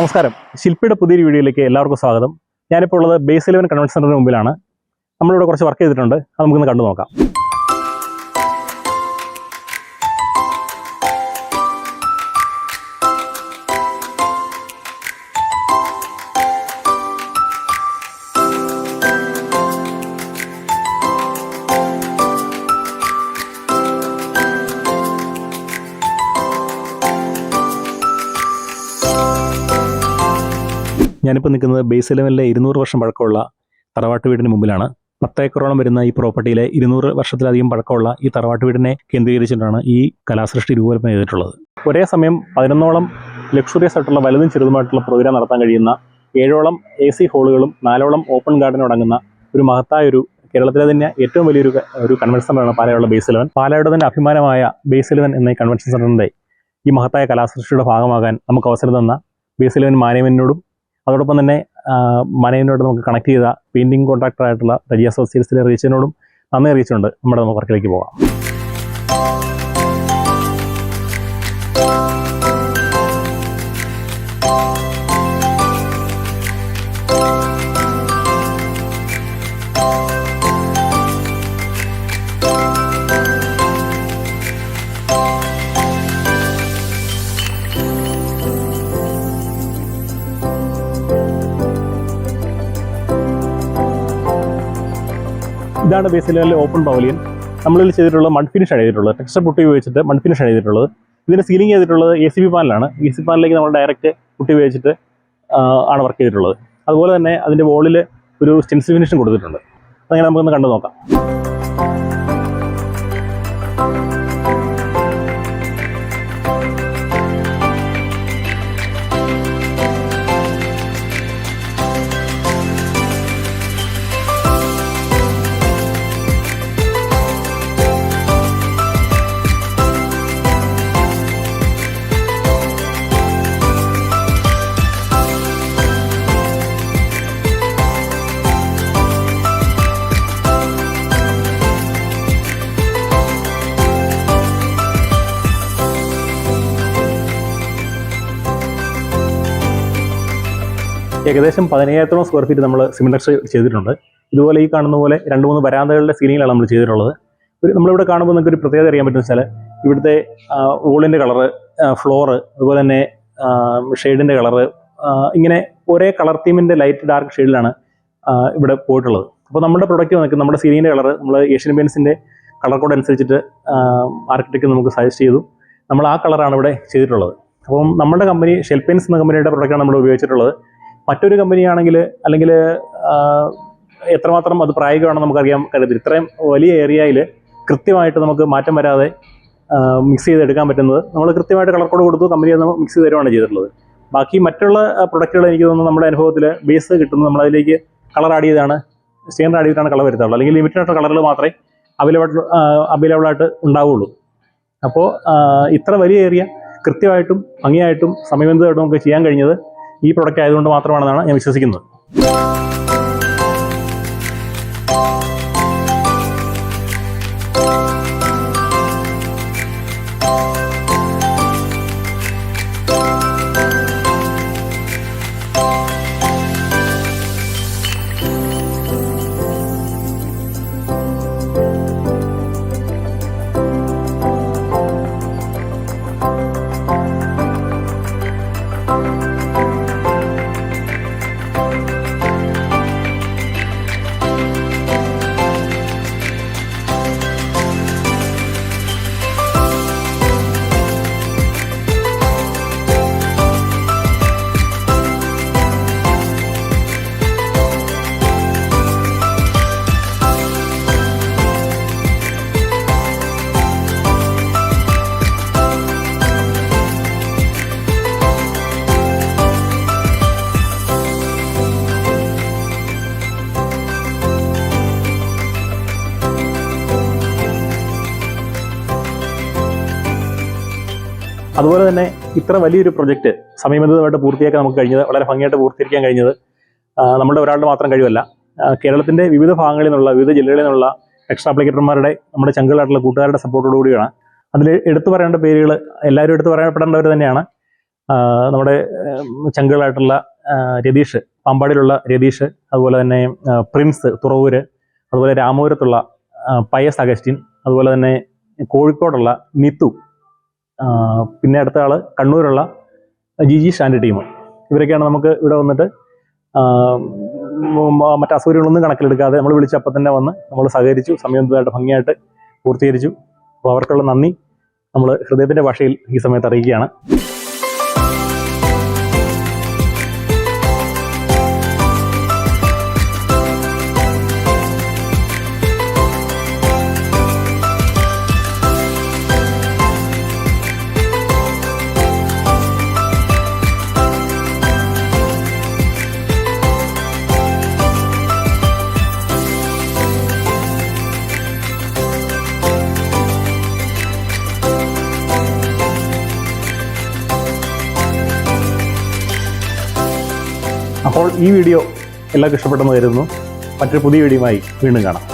നമസ്കാരം. ശില്പിയുടെ പുതിയൊരു വീഡിയോയിലേക്ക് എല്ലാവർക്കും സ്വാഗതം. ഞാനിപ്പോൾ ഉള്ളത് ബേസ് ഇലവൻ കൺവെൻഷൻ സെന്ററിന് മുമ്പിലാണ്. നമ്മളിവിടെ കുറച്ച് വർക്ക് ചെയ്തിട്ടുണ്ട്. അത് നമുക്കൊന്ന് കണ്ടു നോക്കാം ഞാനിപ്പോൾ നിൽക്കുന്നത് ബേസ് ഇലവനിലെ ഇരുന്നൂറ് വർഷം പഴക്കമുള്ള തറവാട്ട് വീടിന് മുമ്പിലാണ്. പത്തേക്കറോളം വരുന്ന ഈ പ്രോപ്പർട്ടിയിലെ ഇരുന്നൂറ് വർഷത്തിലധികം പഴക്കമുള്ള ഈ തറവാട്ട് വീടിനെ കേന്ദ്രീകരിച്ചിട്ടാണ് ഈ കലാസൃഷ്ടി രൂപകൽപ്പന ചെയ്തിട്ടുള്ളത്. ഒരേ സമയം പതിനൊന്നോളം ലക്ഷറിയസ് ആയിട്ടുള്ള വലുതും ചെറുതുമായിട്ടുള്ള പ്രോഗ്രാം നടത്താൻ കഴിയുന്ന ഏഴോളം എ സി ഹോളുകളും നാലോളം ഓപ്പൺ ഗാർഡനും അടങ്ങുന്ന ഒരു മഹത്തായ ഒരു കേരളത്തിലെ തന്നെ ഏറ്റവും വലിയൊരു ഒരു കൺവെൻഷൻ സെന്ററാണ് പാലയുള്ള ബേസ് ഇലവൻ പാലയുടെ തന്നെ അഭിമാനമായ ബേസ് ഇലവൻ എന്ന കൺവെൻഷൻ സെന്ററിന്റെ ഈ മഹത്തായ കലാസൃഷ്ടിയുടെ ഭാഗമാകാൻ നമുക്ക് അവസരം തന്ന ബേസ് ഇലവൻ മാനേജ്മെന്റിനോടും അതോടൊപ്പം തന്നെ മനേനോട് നമുക്ക് കണക്ട് ചെയ്ത പെയിന്റിംഗ് കോൺട്രാക്ടറായിട്ടുള്ള റജി അസോസിയേറ്റ്സിലെ റീച്ചിനോടും നന്ദി അറിയിച്ചുകൊണ്ട് നമ്മുടെ വർക്കിലേക്ക് പോകാം. ഇതാണ് ബേസിലെ ഓപ്പൺ പവലിയൻ നമ്മളിൽ ചെയ്തിട്ടുള്ള മഡ് ഫിനിഷ് ആണ് ചെയ്തിട്ടുള്ളത്. ടെക്സ്ചർ പുട്ടി ഉപയോഗിച്ചിട്ട് മഡ് ഫിനിഷ് ആണ് ചെയ്തിട്ടുള്ളത്. ഇതിന് സീലിംഗ് ചെയ്തിട്ടുള്ളത് എ സി ബി പാനലാണ് എ സി പാനിലേക്ക് നമ്മൾ ഡയറക്റ്റ് പുട്ടി ഉപയോഗിച്ചിട്ട് ആണ് വർക്ക് ചെയ്തിട്ടുള്ളത്. അതുപോലെ തന്നെ അതിന്റെ വോളിൽ ഒരു സ്റ്റെൻസ് ഫിനിഷും കൊടുത്തിട്ടുണ്ട്. അതങ്ങനെ നമുക്കൊന്ന് കണ്ടു നോക്കാം ഏകദേശം പതിനയ്യായിരത്തോളം സ്ക്വയർ ഫീറ്റ് നമ്മൾ സിമെന്റക്സ് ചെയ്തിട്ടുണ്ട്. ഇതുപോലെ ഈ കാണുന്ന പോലെ രണ്ട് മൂന്ന് വരാന്തകളുടെ സീലിംഗിലാണ് നമ്മൾ ചെയ്തിട്ടുള്ളത്. ഒരു നമ്മളിവിടെ കാണുമ്പോൾ നിങ്ങൾക്ക് ഒരു പ്രത്യേകത അറിയാൻ പറ്റുന്ന വെച്ചാൽ ഇവിടുത്തെ വോളിന്റെ കളറ് ഫ്ലോറ് അതുപോലെ തന്നെ ഷെയ്ഡിന്റെ കളറ് ഇങ്ങനെ ഒരേ കളർ തീമിന്റെ ലൈറ്റ് ഡാർക്ക് ഷെയ്ഡിലാണ് ഇവിടെ പോയിട്ടുള്ളത്. അപ്പോൾ നമ്മുടെ പ്രൊഡക്റ്റ് വന്നിട്ട് നമ്മുടെ സീലിങ്ങിന്റെ കളറ് നമ്മൾ ഏഷ്യൻ പെയിൻസിന്റെ കളർ കോഡ് അനുസരിച്ചിട്ട് ആർക്കിടെക്ട് നമുക്ക് സജസ്റ്റ് ചെയ്തു. നമ്മൾ ആ കളറാണ് ഇവിടെ ചെയ്തിട്ടുള്ളത്. അപ്പം നമ്മുടെ കമ്പനി ഷെൽ പെയിൻസ് എന്ന കമ്പനിയുടെ പ്രൊഡക്റ്റാണ് നമ്മൾ ഉപയോഗിച്ചിട്ടുള്ളത്. മറ്റൊരു കമ്പനിയാണെങ്കിൽ അല്ലെങ്കിൽ എത്രമാത്രം അത് പ്രായോഗികമാണെന്ന് നമുക്കറിയാൻ കഴിയത്തില്ല. ഇത്രയും വലിയ ഏരിയയിൽ കൃത്യമായിട്ട് നമുക്ക് മാറ്റം വരാതെ മിക്സ് ചെയ്തെടുക്കാൻ പറ്റുന്നത്. നമ്മൾ കൃത്യമായിട്ട് കളർ കോഡ് കൊടുത്തു കമ്പനി അത് മിക്സ് ചെയ്ത് തരുവാണ് ചെയ്തിട്ടുള്ളത്. ബാക്കി മറ്റുള്ള പ്രൊഡക്റ്റുകൾ എനിക്ക് തോന്നുന്നു നമ്മുടെ അനുഭവത്തിൽ ബേസ് കിട്ടുന്നത് നമ്മൾ അതിലേക്ക് കളർ ആഡ് ചെയ്താണ് സ്റ്റാൻഡർ ആഡ് ചെയ്തിട്ടാണ് കളർ വരുത്തുള്ളൂ അല്ലെങ്കിൽ ലിമിറ്റഡ് ആയിട്ടുള്ള കളറുകൾ മാത്രമേ അവൈലബിൾ അവൈലബിൾ ആയിട്ട് ഉണ്ടാവുള്ളൂ. അപ്പോൾ ഇത്ര വലിയ ഏരിയ കൃത്യമായിട്ടും ഭംഗിയായിട്ടും സമയബന്ധിതമായിട്ടും നമുക്ക് ചെയ്യാൻ കഴിഞ്ഞത് ഈ പ്രൊഡക്റ്റ് ആയതുകൊണ്ട് മാത്രമാണെന്നാണ് ഞാൻ വിശ്വസിക്കുന്നത്. അതുപോലെ തന്നെ ഇത്ര വലിയൊരു പ്രൊജക്റ്റ് സമയബന്ധിതമായിട്ട് പൂർത്തിയാക്കാൻ നമുക്ക് കഴിഞ്ഞത് വളരെ ഭംഗിയായിട്ട് പൂർത്തീകരിക്കാൻ കഴിഞ്ഞത് നമ്മുടെ ഒരാളുടെ മാത്രം കഴിവല്ല. കേരളത്തിന്റെ വിവിധ ഭാഗങ്ങളിൽ നിന്നുള്ള വിവിധ ജില്ലകളിൽ നിന്നുള്ള എക്സ്ട്രാ അപ്ലിക്കേറ്റർമാരുടെ നമ്മുടെ ചങ്കുകളായിട്ടുള്ള കൂട്ടുകാരുടെ സപ്പോർട്ടോടു കൂടിയാണ്. അതിൽ എടുത്തു പറയേണ്ട പേരുകൾ എല്ലാവരും എടുത്തു പറയപ്പെടേണ്ടവർ തന്നെയാണ്. നമ്മുടെ ചങ്കുകളായിട്ടുള്ള രതീഷ് പാമ്പാടിയിലുള്ള രതീഷ് അതുപോലെ തന്നെ പ്രിൻസ് തുറവൂര് അതുപോലെ രാമപുരത്തുള്ള പയസ് അഗസ്റ്റിൻ അതുപോലെ തന്നെ കോഴിക്കോടുള്ള നിത്തു പിന്നെ അടുത്ത ആൾ കണ്ണൂരുള്ള ജി ജി സ്റ്റാൻഡ് ടീം. ഇവരൊക്കെയാണ് നമുക്ക് ഇവിടെ വന്നിട്ട് മറ്റ് അസൗകര്യങ്ങളൊന്നും കണക്കിലെടുക്കാതെ നമ്മൾ വിളിച്ചപ്പോൾ തന്നെ വന്ന് നമ്മൾ സഹകരിച്ചു സമയബന്ധിതമായിട്ട് ഭംഗിയായിട്ട് പൂർത്തീകരിച്ചു. അപ്പോൾ അവർക്കുള്ള നന്ദി. നമ്മൾ ഹൃദയത്തിന്റെ ഭാഷയിൽ ഈ സമയത്ത് അറിയിക്കുകയാണ്. അപ്പോൾ ഈ വീഡിയോ എല്ലാവർക്കും ഇഷ്ടപ്പെട്ടെന്ന് കരുതുന്നു. മറ്റൊരു പുതിയ വീഡിയോയുമായി വീണ്ടും കാണാം.